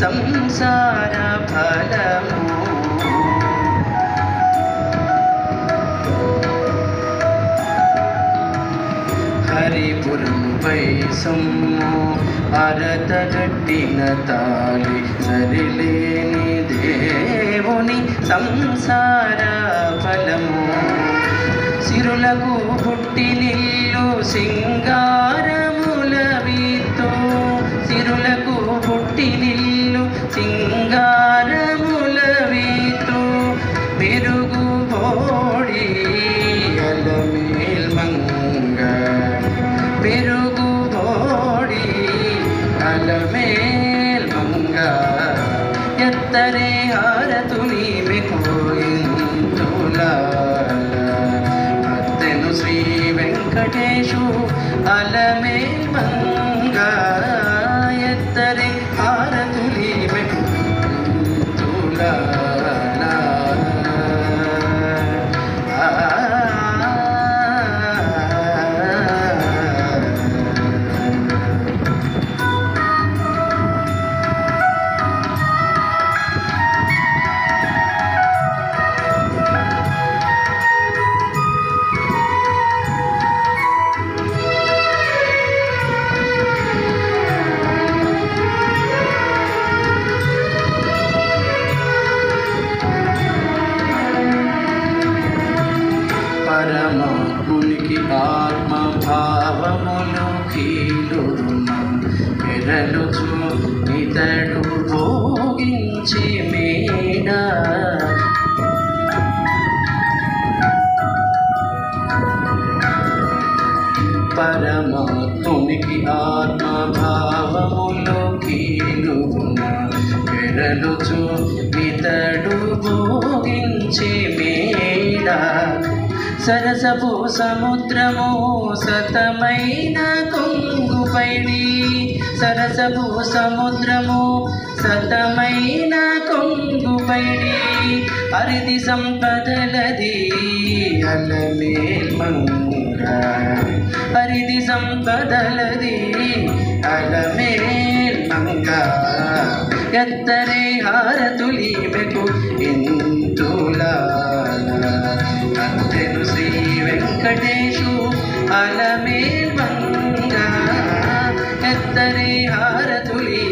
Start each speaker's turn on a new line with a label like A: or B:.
A: సంసార ఫలము. హరిపురముపై సొమ్ము అరతగట్టిన తాలి సరిలేని దేవుని సంసార ఫలము. సిరులకు పుట్టినిల్లు సింగా കോടി അലമേൽ മങ്ക. പെരുകുതോടി അലമേൽ മങ്ക. എത്തരെ ആര തുണി കോയില അത്തനു ശ്രീ വെങ്കടേശു അലമേൽ മങ്ക. എത്തരെ ആര തുണി തുല పరమాత్మునికి ఆత్మ భావములు కీలున్న ఇతడు భోగించి మేడ. పరమాత్మునికి ఆత్మ భావములు కీలున్న ఎరలుచు ఇతడు భోగించి సరసపు సముద్రము సతమైన కొంగుపైడి సరసపు సముద్రము సతమైన కొంగుపైడి అరిది సంపదలది అలమేల్ మంగ సంపదలది అలమే మంగ ఎత్తరే హారతులి మెకు ఇంతులా అత్తెను వెంకటేశు అలమేల్ మంగ ఎత్తరే హారతులే